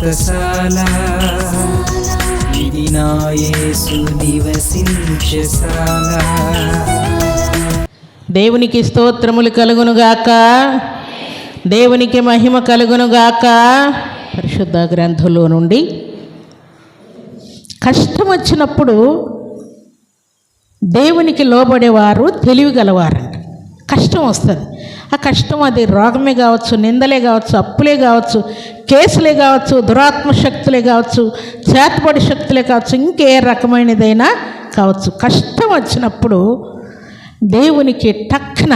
వ్రతశాల ఇది నివసించశాల దేవునికి స్తోత్రములు కలుగునుగాక దేవునికి మహిమ కలుగునుగాక పరిశుద్ధ గ్రంథంలో నుండి కష్టం వచ్చినప్పుడు దేవునికి లోబడేవారు తెలివి గలవారంట కష్టం వస్తుంది. ఆ కష్టం అది రోగమే కావచ్చు నిందలే కావచ్చు అప్పులే కావచ్చు కేసులే కావచ్చు దురాత్మ శక్తులే కావచ్చు చేతపడి శక్తులే కావచ్చు ఇంకే రకమైనదైనా కావచ్చు. కష్టం వచ్చినప్పుడు దేవునికి టక్కున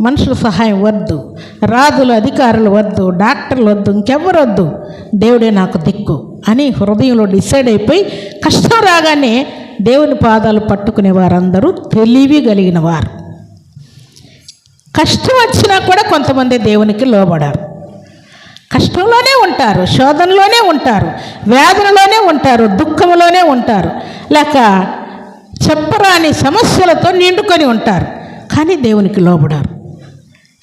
మనుషుల సహాయం వద్దు రాజులు అధికారులు వద్దు డాక్టర్లు వద్దు ఇంకెవ్వరు వద్దు దేవుడే నాకు దిక్కు అని హృదయంలో డిసైడ్ అయిపోయి కష్టం రాగానే దేవుని పాదాలు పట్టుకునే వారందరూ తెలివి కలిగిన వారు. కష్టం వచ్చినా కూడా కొంతమంది దేవునికి లోబడారు. కష్టంలోనే ఉంటారు శోధనలోనే ఉంటారు వేదనలోనే ఉంటారు దుఃఖంలోనే ఉంటారు. లేక చెప్పరాని సమస్యలతో నిండుకొని ఉంటారు. కానీ దేవునికి లోబడారు.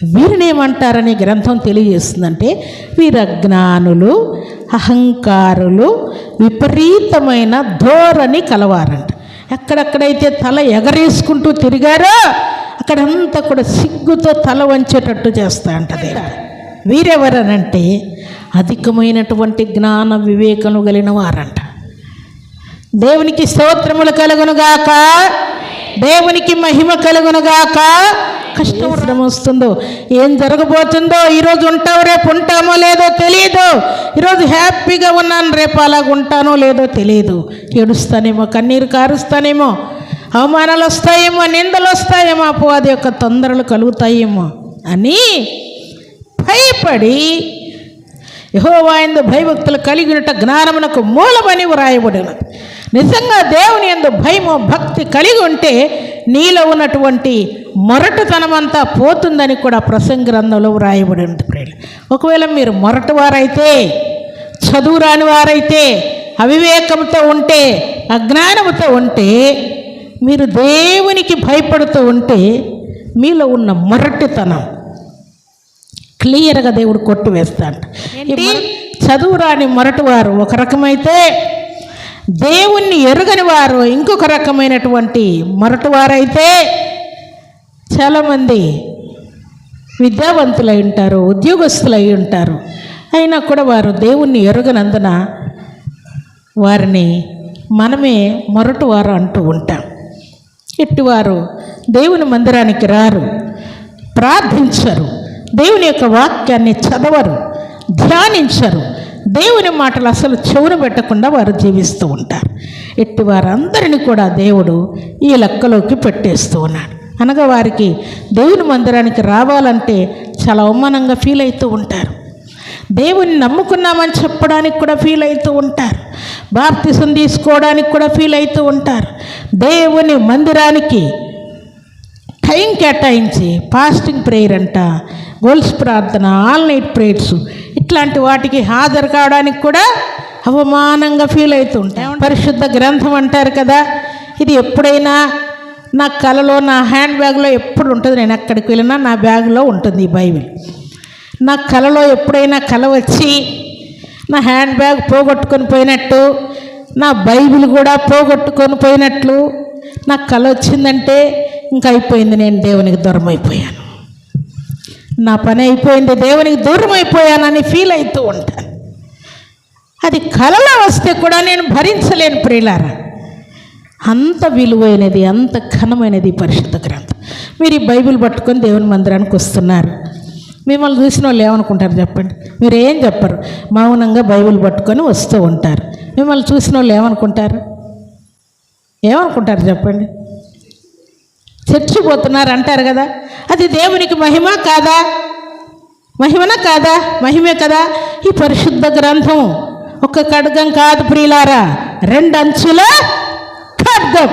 వీరినేమంటారని గ్రంథం తెలియజేస్తుందంటే వీరజ్ఞానులు అహంకారులు విపరీతమైన ధోరణి కలవారంట. ఎక్కడెక్కడైతే తల ఎగరేసుకుంటూ తిరిగారో అక్కడంతా కూడా సిగ్గుతో తల వంచేటట్టు చేస్తా అంటది వీరెవరనంటే అధికమైనటువంటి జ్ఞాన వివేకము కలిగిన వారంట. దేవునికి స్తోత్రములు కలుగునుగాక దేవునికి మహిమ కలుగునుగాక కష్టం శ్రమ వస్తుందో ఏం జరగబోతుందో? ఈరోజు ఉంటావు రేపు ఉంటామో లేదో తెలియదు ఈరోజు హ్యాపీగా ఉన్నాను రేపు అలాగ ఉంటానో లేదో తెలియదు ఏడుస్తానేమో కన్నీరు కారుస్తానేమో. అవమానాలు వస్తాయేమో నిందలు వస్తాయేమో అపవాది యొక్క తొందరలు కలుగుతాయేమో అని భయపడి యహోవాయందు భయభక్తులు కలిగినట జ్ఞానమునకు మూలమని వ్రాయబడినది. నిజంగా దేవుని ఎందు భయము భక్తి కలిగి ఉంటే నీలో ఉన్నటువంటి మొరటుతనమంతా పోతుందని కూడా ప్రసంగ గ్రంథంలో వ్రాయబడి ఉంది ప్రియులు. ఒకవేళ మీరు మొరటి వారైతే చదువు రాని వారైతే అవివేకంతో ఉంటే అజ్ఞానముతో ఉంటే మీరు దేవునికి భయపడుతూ ఉంటే మీలో ఉన్న మొరటితనం. క్లియర్గా దేవుడు కొట్టు వేస్తాడు ఏంటి? చదువు రాని మొరటి వారు ఒక రకమైతే దేవుణ్ణి ఎరుగని వారు ఇంకొక రకమైనటువంటి మొరటి వారైతే చాలామంది విద్యావంతులై ఉంటారు ఉద్యోగస్తులై ఉంటారు. అయినా కూడా వారు దేవుణ్ణి ఎరుగనందున వారిని మనమే మొరటి వారు అంటూ ఉంటాం. ఎట్టివారు దేవుని మందిరానికి రారు. ప్రార్థించరు. దేవుని యొక్క వాక్యాన్ని చదవరు. ధ్యానించరు. దేవుని మాటలు అసలు చెవును పెట్టకుండా వారు జీవిస్తూ ఉంటారు. ఎట్టి వారందరినీ కూడా దేవుడు ఈ లెక్కలోకి పెట్టేస్తూ ఉన్నాడు. అనగా వారికి దేవుని మందిరానికి రావాలంటే చాలా అవమానంగా ఫీల్ అవుతూ ఉంటారు. దేవుని నమ్ముకున్నామని చెప్పడానికి కూడా ఫీల్ అవుతూ ఉంటారు. బాప్తిసం తీసుకోవడానికి కూడా ఫీల్ అవుతూ ఉంటారు. దేవుని మందిరానికి టైం కేటాయించి ఫాస్టింగ్ ప్రేయర్ అంట గోల్స్ ప్రార్థన ఆల్ నైట్ ప్రేయర్స్ ఇట్లాంటి వాటికి హాజరు కావడానికి కూడా అవమానంగా ఫీల్ అవుతూ ఉంటాం పరిశుద్ధ గ్రంథం అంటారు కదా ఇది ఎప్పుడైనా నా కలలో నా హ్యాండ్ బ్యాగ్లో ఎప్పుడు ఉంటుంది? నేను ఎక్కడికి వెళ్ళినా నా బ్యాగ్లో ఉంటుంది ఈ బైబిల్. నా కలలో ఎప్పుడైనా కల వచ్చి నా హ్యాండ్ బ్యాగ్ పోగొట్టుకొని పోయినట్టు నా బైబిల్ కూడా పోగొట్టుకొని పోయినట్లు నాకు కల వచ్చిందంటే ఇంకా అయిపోయింది నేను దేవునికి దూరం అయిపోయాను నా పని అయిపోయింది దేవునికి దూరం అయిపోయానని ఫీల్ అవుతూ ఉంటాను. అది కలలో వస్తే కూడా నేను భరించలేను ప్రియులారా. అంత విలువైనది అంత ఘనమైనది పరిశుద్ధ గ్రంథం. మీరు ఈ బైబిల్ పట్టుకొని దేవుని మందిరానికి వస్తున్నారు. మిమ్మల్ని చూసిన వాళ్ళు ఏమనుకుంటారు చెప్పండి? మీరు ఏం చెప్పరు? మౌనంగా బైబిల్ పట్టుకొని వస్తూ ఉంటారు. మిమ్మల్ని చూసిన వాళ్ళు ఏమనుకుంటారు? ఏమనుకుంటారు చెప్పండి? చచ్చిపోతున్నారు అంటారు కదా. అది దేవునికి మహిమ కాదా? మహిమన కాదా? మహిమే కదా? ఈ పరిశుద్ధ గ్రంథం ఒక ఖడ్గం కాదు ప్రియులారా. రెండు అంచుల ఖడ్గం.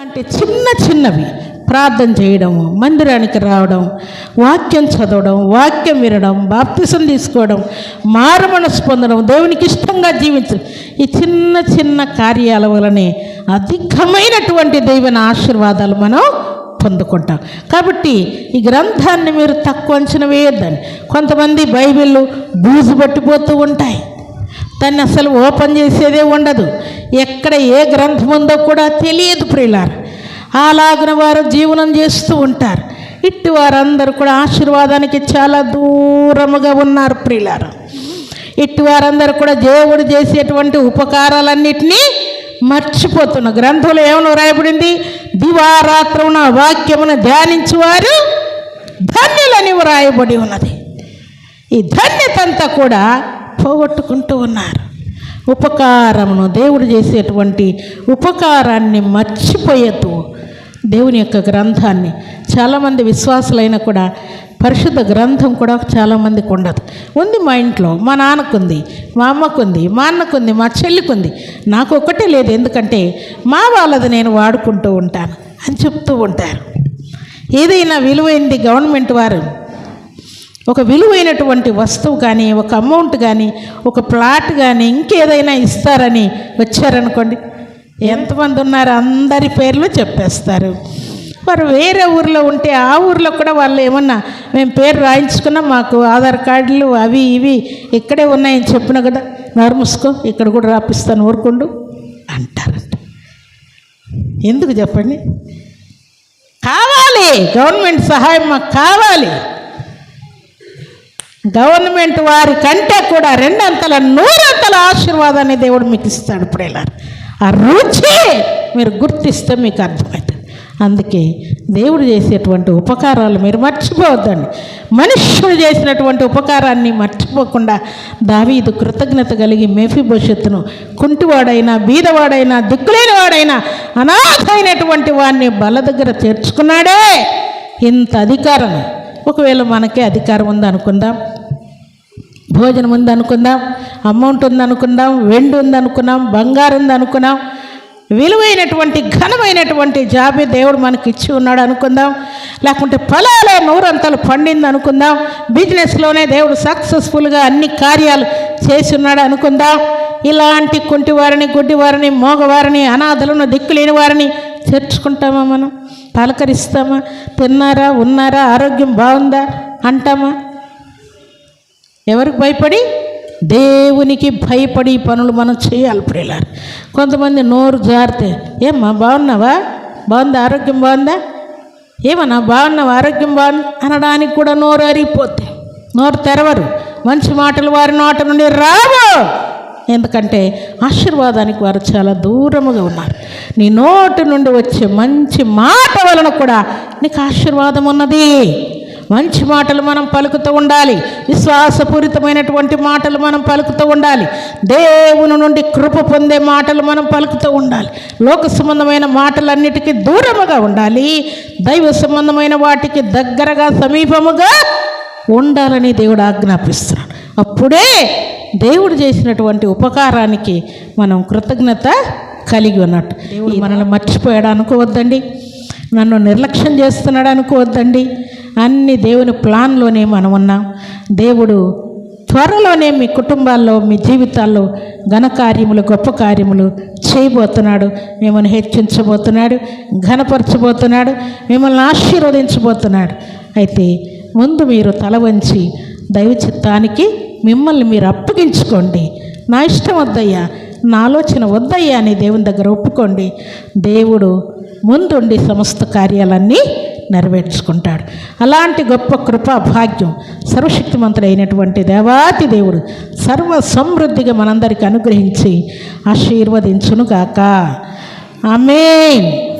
అంటే చిన్న చిన్నవి. ప్రార్థన చేయడం మందిరానికి రావడం వాక్యం చదవడం వాక్యం వినడం బాప్తిసం తీసుకోవడం మారమనసు పొందడం దేవునికి ఇష్టంగా జీవించడం. ఈ చిన్న చిన్న కార్యాల వలనే అధికమైనటువంటి దైవన ఆశీర్వాదాలు మనం పొందుకుంటాం. కాబట్టి ఈ గ్రంథాన్ని మీరు తక్కువ అంచనా వేయొద్దని కొంతమంది బైబిల్ బూజు పట్టిపోతూ ఉంటాయి. దాన్ని అసలు ఓపెన్ చేసేదే ఉండదు. ఎక్కడ ఏ గ్రంథం ఉందో కూడా తెలియదు ప్రియులారు. అలాగిన వారు జీవనం చేస్తూ ఉంటారు. ఇట్టి వారందరూ కూడా ఆశీర్వాదానికి చాలా దూరముగా ఉన్నారు ప్రియులారు. ఇట్టి వారందరూ కూడా దేవుడు చేసేటువంటి ఉపకారాలన్నిటినీ మర్చిపోతున్న గ్రంథంలో ఏమైనా రాయబడింది దివారాత్రమున వాక్యమును ధ్యానించువారు ధన్యులని వ్రాయబడి ఉన్నది. ఈ ధన్యత అంతా కూడా పోగొట్టుకుంటూ ఉన్నారు. ఉపకారమును దేవుడు చేసేటువంటి ఉపకారాన్ని మర్చిపోయేతూ దేవుని యొక్క గ్రంథాన్ని చాలామంది విశ్వాసులైనా కూడా పరిశుద్ధ గ్రంథం కూడా చాలామందికి ఉండదు. ఉంది మా ఇంట్లో మా నాన్నకుంది మా అమ్మకుంది మా అన్నకుంది మా చెల్లికుంది. నాకు ఒక్కటే లేదు ఎందుకంటే మా వాళ్ళది నేను వాడుకుంటూ ఉంటాను అని చెప్తూ ఉంటారు. ఏదైనా విలువైనది గవర్నమెంట్ వారు ఒక విలువైనటువంటి వస్తువు కానీ ఒక అమౌంట్ కానీ ఒక ప్లాట్ కానీ ఇంకేదైనా ఇస్తారని వచ్చారనుకోండి ఎంతమంది ఉన్నారు అందరి పేర్లు చెప్పేస్తారు. వారు వేరే ఊర్లో ఉంటే ఆ ఊర్లో కూడా వాళ్ళు ఏమన్నా మేము పేరు రాయించుకున్నా మాకు ఆధార్ కార్డులు అవి ఇవి ఇక్కడే ఉన్నాయని చెప్పిన కదా నోరు ఇక్కడ కూడా రాపిస్తాను ఊరుకుండు అంటారంట ఎందుకు చెప్పండి? కావాలి గవర్నమెంట్ సహాయం మాకు కావాలి. గవర్నమెంట్ వారి కంటే కూడా రెండంతల నూరంతల ఆశీర్వాదాన్ని దేవుడు మీకు ఇస్తాడు ఇప్పుడు ఇలా ఆ రుచి మీరు గుర్తిస్తే మీకు అర్థమవుతుంది. అందుకే దేవుడు చేసేటువంటి ఉపకారాలు మీరు మర్చిపోవద్దండి. మనుష్యుడు చేసినటువంటి ఉపకారాన్ని మర్చిపోకుండా దావీదు కృతజ్ఞత కలిగి మేఫీ భవిష్యత్తును కుంటివాడైనా బీదవాడైనా దిక్కులేని వాడైనా అనాథ అనాథైనటువంటి వాడిని బల దగ్గర చేర్చుకున్నాడే. ఇంత అధికారం. ఒకవేళ మనకే అధికారం ఉందనుకుందాం. భోజనం ఉందనుకుందాం అమౌంట్ ఉందనుకుందాం వెండి ఉంది అనుకున్నాం బంగారం ఉందనుకున్నాం విలువైనటువంటి ఘనమైనటువంటి జాబి దేవుడు మనకి ఇచ్చి ఉన్నాడు అనుకుందాం. లేకుంటే ఫలాలే నూరంతలు పండింది అనుకుందాం. బిజినెస్లోనే దేవుడు సక్సెస్ఫుల్గా అన్ని కార్యాలు చేసి ఉన్నాడు అనుకుందాం. ఇలాంటి కుంటివారిని గుడ్డివారిని మోగవారిని అనాథలను దిక్కులేని వారిని చేర్చుకుంటామా మనం? పలకరిస్తామా? తిన్నారా ఉన్నారా? ఆరోగ్యం బాగుందా? అంటామా? ఎవరికి భయపడి? దేవునికి భయపడి పనులు మనం చేయాలి ప్రియులారు. కొంతమంది నోరు జారితే ఏమ్మా బాగున్నావా? బాగుందా? ఆరోగ్యం బాగుందా? ఏమన్నా బాగున్నావా? ఆరోగ్యం బాగుంది? అనడానికి కూడా నోరు అరిగిపోతే నోరు తెరవరు. మంచి మాటలు వారి నోట నుండి రావు. ఎందుకంటే ఆశీర్వాదానికి వారు చాలా దూరముగా ఉన్నారు. నీ నోటి నుండి వచ్చే మంచి మాట వలన కూడా నీకు ఆశీర్వాదం ఉన్నది. మంచి మాటలు మనం పలుకుతూ ఉండాలి. విశ్వాసపూరితమైనటువంటి మాటలు మనం పలుకుతూ ఉండాలి. దేవుని నుండి కృప పొందే మాటలు మనం పలుకుతూ ఉండాలి. లోక సంబంధమైన మాటలన్నిటికీ దూరముగా ఉండాలి. దైవ సంబంధమైన వాటికి దగ్గరగా సమీపముగా ఉండాలని దేవుడు ఆజ్ఞాపిస్తున్నాడు. అప్పుడే దేవుడు చేసినటువంటి ఉపకారానికి మనం కృతజ్ఞత కలిగి ఉన్నట్టు. దేవుడు మనల్ని మర్చిపోయాడు అనుకోవద్దండి. నన్ను నిర్లక్ష్యం చేస్తున్నాడు అనుకోవద్దండి. అన్ని దేవుని ప్లాన్లోనే మనం ఉన్నాం. దేవుడు త్వరలోనే మీ కుటుంబాల్లో మీ జీవితాల్లో ఘనకార్యములు గొప్ప కార్యములు చేయబోతున్నాడు. మిమ్మల్ని హెచ్చించబోతున్నాడు ఘనపరచబోతున్నాడు మిమ్మల్ని ఆశీర్వదించబోతున్నాడు. అయితే ముందు మీరు తల వంచి దైవ చిత్తానికి మిమ్మల్ని మీరు అప్పగించుకోండి. నా ఇష్టం వద్దయ్యా నా ఆలోచన వద్దయ్యా అని దేవుని దగ్గర ఒప్పుకోండి. దేవుడు ముందుండి సమస్త కార్యాలన్నీ నెరవేర్చుకుంటాడు. అలాంటి గొప్ప కృపా భాగ్యం సర్వశక్తిమంతుడైనటువంటి దేవాతి దేవుడు సర్వ సమృద్ధిగా మనందరికీ అనుగ్రహించి ఆశీర్వదించునుగాక. ఆమెన్.